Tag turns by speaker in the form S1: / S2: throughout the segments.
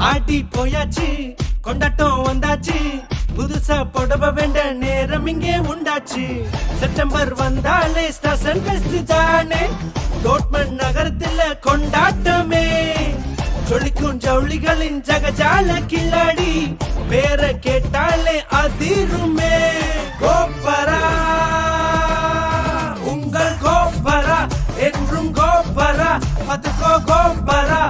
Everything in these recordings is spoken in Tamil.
S1: ஆடி போயாச்சு கொண்டாட்டம் வந்தாச்சு. புதுசா புடவ வேண்ட நேரம் இங்கே உண்டாச்சு. செப்டம்பர் வந்தாலே ஸ்டேஷன் பெஸ்ட் தானே. டோட்மன் நகரத்துல கொண்டாட்டமே. சொல்லிக்கும் ஜவுளிகளின் ஜகஜால கில்லாடி. பேர கேட்டாலே அதிருமே. கோப்பரா உங்கள் கோப்பரா என்றும் கோப்பரா பத்துக்கோ கோப்பரா.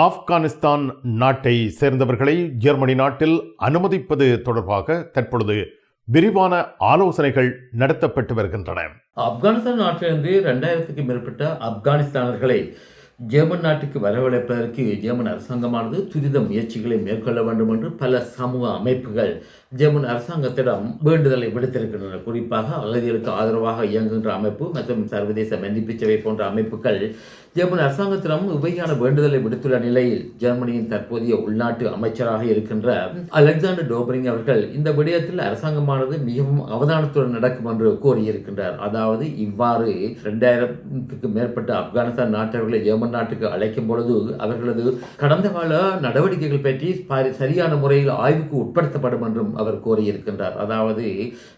S2: ஆப்கானிஸ்தான் நாட்டை சேர்ந்தவர்களை ஜெர்மனி நாட்டில் அனுமதிப்பது தொடர்பாக தற்பொழுது விரிவான ஆலோசனைகள் நடத்தப்பட்டு வருகின்றன.
S3: ஆப்கானிஸ்தான் நாட்டிலிருந்து ரெண்டாயிரத்துக்கு மேற்பட்ட ஆப்கானிஸ்தானர்களை ஜெர்மன் நாட்டுக்கு வரவழைப்பதற்கு ஜெர்மன் அரசாங்கமானது துரித முயற்சிகளை மேற்கொள்ள வேண்டும் என்று பல சமூக அமைப்புகள் ஜெர்மன் அரசாங்கத்திடம் வேண்டுதலை விடுத்திருக்கின்றன. குறிப்பாக அகதிகளுக்கு ஆதரவாக இயங்குகின்ற அமைப்பு மற்றும் சர்வதேச மன்னிப்பு சேவை போன்ற அமைப்புகள் ஜெர்மன் அரசாங்கத்திடம் உபரியான வேண்டுதலை விடுத்துள்ள நிலையில் ஜெர்மனியின் தற்போதைய உள்நாட்டு அமைச்சராக இருக்கின்ற அலெக்சாண்டர் டோபரிங் அவர்கள் இந்த விடயத்தில் அரசாங்கமானது மிகவும் அவதானத்துடன் நடக்கும் என்று கூறியிருக்கின்றார். அதாவது இவ்வாறு இரண்டாயிரத்துக்கு மேற்பட்ட ஆப்கானிஸ்தான் நாட்டவர்களை ஜெர்மன் நாட்டுக்கு அழைக்கும் பொழுது அவர்களது கடந்த கால நடவடிக்கைகள் பற்றி சரியான முறையில் ஆய்வுக்கு உட்படுத்தப்படும் என்றும் அவர் கூறியிருக்கின்றார். அதாவது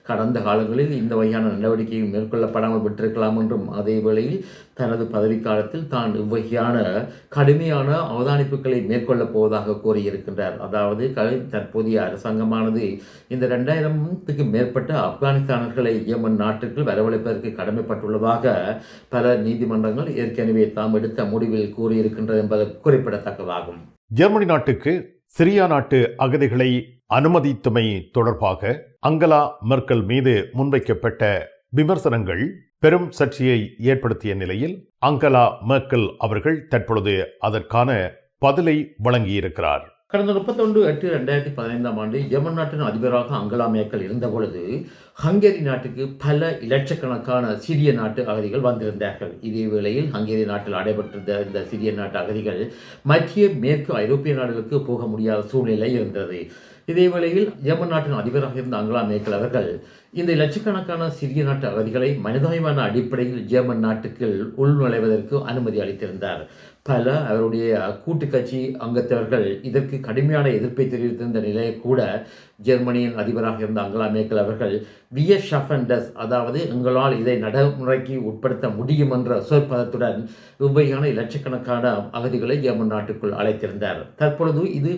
S3: கடந்த காலங்களில் இந்த வகையான நடவடிக்கையை மேற்கொள்ளப்படாமல் விட்டிருக்கலாம் என்றும் அதே வேளையில் தனது பதவிக்காலத்தில் தான் இவ்வகையான கடுமையான அவதானிப்புகளை மேற்கொள்ளப் போவதாக கூறியிருக்கின்றார். அதாவது க- தற்போதைய அரசாங்கமானது இந்த ரெண்டாயிரத்துக்கு மேற்பட்ட ஆப்கானிஸ்தானர்களை யமன் நாட்டுக்கு வரவழைப்பதற்கு கடமைப்பட்டுள்ளதாக பல நீதிமன்றங்கள் ஏற்கனவே தாம் எடுத்த முடிவில் கூறியிருக்கின்றது என்பது குறிப்பிடத்தக்கதாகும்.
S2: ஜெர்மனி நாட்டுக்கு சிரியா நாட்டு அகதிகளை அனுமதித்தமை தொடர்பாக அங்கலா மெர்க்கல் மீது முன்வைக்கப்பட்ட விமர்சனங்கள் பெரும் சர்ச்சையை ஏற்படுத்திய நிலையில் அங்கலா மெர்க்கல் அவர்கள் தற்பொழுது அதற்கான பதிலை வழங்கியிருக்கிறார்.
S3: கடந்த முப்பத்தொன்று எட்டு ரெண்டாயிரத்தி பதினைந்தாம் ஆண்டு ஜெர்மன் நாட்டின் அதிபராக அங்கலா மேக்கல் இருந்தபொழுது ஹங்கேரி நாட்டுக்கு பல இலட்சக்கணக்கான சிறிய நாட்டு அகதிகள் வந்திருந்தார்கள். இதே வேளையில் ஹங்கேரி நாட்டில் அடைபட்டிருந்த இந்த சிறிய நாட்டு அகதிகள் மத்திய மேற்கு ஐரோப்பிய நாடுகளுக்கு போக முடியாத சூழ்நிலை இருந்தது. இதே வேளையில் ஜெர்மன் நாட்டின் அதிபராக இருந்த அங்கலா மேக்கல் அவர்கள் இந்த லட்சக்கணக்கான சிறிய நாட்டு அகதிகளை மனிதாயமான அடிப்படையில் ஜெர்மன் நாட்டுக்குள் உள்நுழைவதற்கு அனுமதி அளித்திருந்தார். பல அவருடைய கூட்டு கட்சி அங்கத்தவர்கள் இதற்கு கடுமையான எதிர்ப்பை தெரிவித்திருந்த நிலையை கூட ஜெர்மனியின் அதிபராக இருந்த அங்கலா மேக்கல் அவர்கள் விய ஷஃபண்டஸ் அதாவது எங்களால் இதை நடைமுறைக்கு உட்படுத்த முடியும் என்ற சொற்பதத்துடன் இவ்வகையான லட்சக்கணக்கான அகதிகளை ஜெர்மன் நாட்டுக்குள் அழைத்திருந்தார். தற்பொழுது இது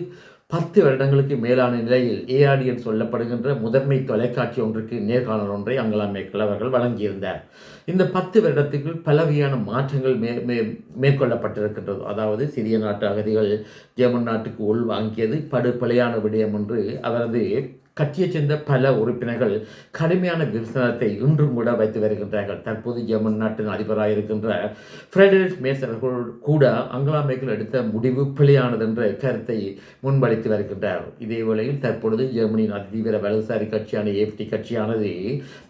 S3: பத்து வருடங்களுக்கு மேலான நிலையில் ஏஆர்டிஎன் சொல்லப்படுகின்ற முதன்மை தொலைக்காட்சி ஒன்றுக்கு நேர்காணல் ஒன்றை அங்கலா மேக்கல் அவர்கள் வழங்கியிருந்தார். இந்த பத்து வருடத்துக்குள் பலவகையான மாற்றங்கள் மே மே மேற்கொள்ளப்பட்டிருக்கின்றது. அதாவது சிறிய நாட்டு அகதிகள் ஜெர்மன் நாட்டுக்கு உள்வாங்கியது படு படுபலையான விடயம் என்று அவரது கட்சியைச் சேர்ந்த பல உறுப்பினர்கள் கடுமையான விமர்சனத்தை இன்றும் கூட வைத்து வருகின்றார்கள். தற்போது ஜெர்மன் நாட்டின் அதிபராக இருக்கின்ற ஃப்ரெடரிக் மேஸ் அவர்கள் கூட அங்கலா மேக்கல் எடுத்த முடிவு பிழையானது என்ற கருத்தை முன்வளித்து வருகின்றார். இதே வேளையில் தற்பொழுது ஜெர்மனியின் அதிதீவிர வலதுசாரி கட்சியான ஏஎஃப்டி கட்சியானது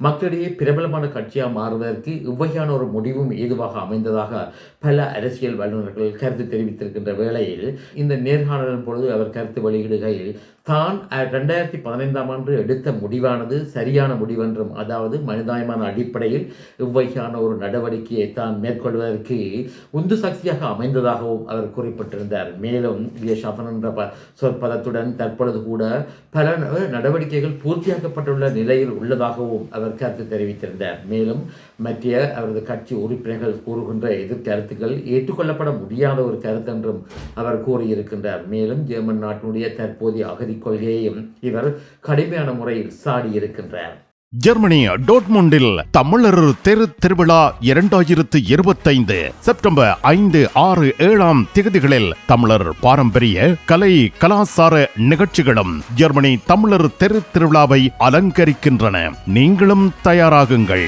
S3: மக்களிடையே பிரபலமான கட்சியாக மாறுவதற்கு இவ்வகையான ஒரு முடிவும் ஏதுவாக அமைந்ததாக பல அரசியல் வல்லுநர்கள் கருத்து தெரிவித்திருக்கின்ற வேளையில் இந்த நேர்காணலின் பொழுது அவர் கருத்து வெளியிடுகையில் தான் ரெண்டாயிரத்தி பதினைந்தாம் ஆண்டு எடுத்த முடிவானது சரியான முடிவென்றும் அதாவது மனிதாயமான அடிப்படையில் இவ்வகையான ஒரு நடவடிக்கையை தான் மேற்கொள்வதற்கு உந்து சக்தியாக அமைந்ததாகவும் அவர் குறிப்பிட்டிருந்தார். மேலும் வி. என்ற ப சொற்பதத்துடன் தற்பொழுது கூட பல நடவடிக்கைகள் பூர்த்தியாக்கப்பட்டுள்ள நிலையில் உள்ளதாகவும் அவர் கருத்து தெரிவித்திருந்தார். மேலும் மத்திய அவரது கட்சி உறுப்பினர்கள் கூறுகின்ற எதிர்கருத்துக்கள் ஏற்றுக்கொள்ளப்பட முடியாத ஒரு கருத்து என்றும் அவர் கூறியிருக்கின்றார். மேலும் ஜெர்மன் நாட்டினுடைய தற்போதைய அகதி கொள்கையையும் இவர் கடுமையான முறையில் சாடியிருக்கின்றார்
S2: ஜெர்மனி டோட்முண்டில் தமிழர் தெரு திருவிழா இரண்டாயிரத்து இருபத்தைந்து செப்டம்பர் ஐந்து ஆறு ஏழாம் திகதிகளில் தமிழர் பாரம்பரிய கலை கலாசார நிகழ்ச்சிகளும் ஜெர்மனி தமிழர் தெரு திருவிழாவை அலங்கரிக்கின்றன. நீங்களும் தயாராகுங்கள்.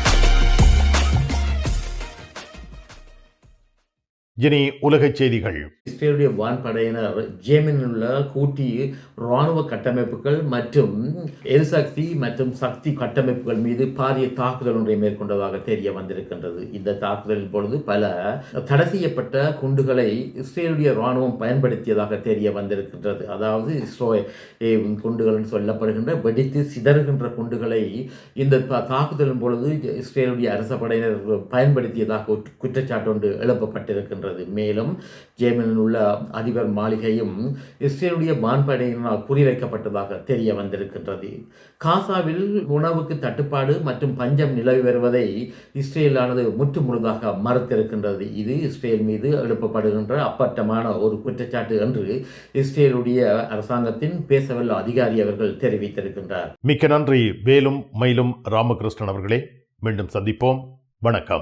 S2: இனி உலகச் செய்திகள்.
S3: இஸ்ரேலுடைய வான்படையினர் ஜேமனில் உள்ள கூட்டி இராணுவ கட்டமைப்புகள் மற்றும் எரிசக்தி மற்றும் சக்தி கட்டமைப்புகள் மீது பாரிய தாக்குதல் ஒன்றை மேற்கொண்டதாக தெரிய வந்திருக்கின்றது. இந்த தாக்குதலின் பொழுது பல தடை செய்யப்பட்ட குண்டுகளை இஸ்ரேலுடைய இராணுவம் பயன்படுத்தியதாக தெரிய வந்திருக்கின்றது. அதாவது இஸ்ரோ குண்டுகள் சொல்லப்படுகின்ற வெடித்து சிதறுகின்ற குண்டுகளை இந்த தாக்குதலின் பொழுது இஸ்ரேலுடைய அரச படையினர் பயன்படுத்தியதாக குற்றச்சாட்டு ஒன்று எழுப்பப்பட்டிருக்கின்றது. மேலும் ஜேமனில் உள்ள அதிபர் மாளிகையும் இஸ்ரேலுடைய வான்படையினால் குறிவைக்கப்பட்டதாக தெரிய வந்திருக்கின்றது. காசாவில் உணவுக்கு தட்டுப்பாடு மற்றும் பஞ்சம் நிலவி வருவதை இஸ்ரேலானது முற்று முழுதாக மறுத்திருக்கின்றது. இது இஸ்ரேல் மீது எழுப்பப்படுகின்ற அப்பட்டமான ஒரு குற்றச்சாட்டு என்று இஸ்ரேலுடைய அரசாங்கத்தின் பேசவல்ல அதிகாரி அவர்கள் தெரிவித்திருக்கின்றார்.
S2: மிக்க நன்றி. வேலும் மயிலும் ராமகிருஷ்ணன் அவர்களே. மீண்டும் சந்திப்போம். வணக்கம்.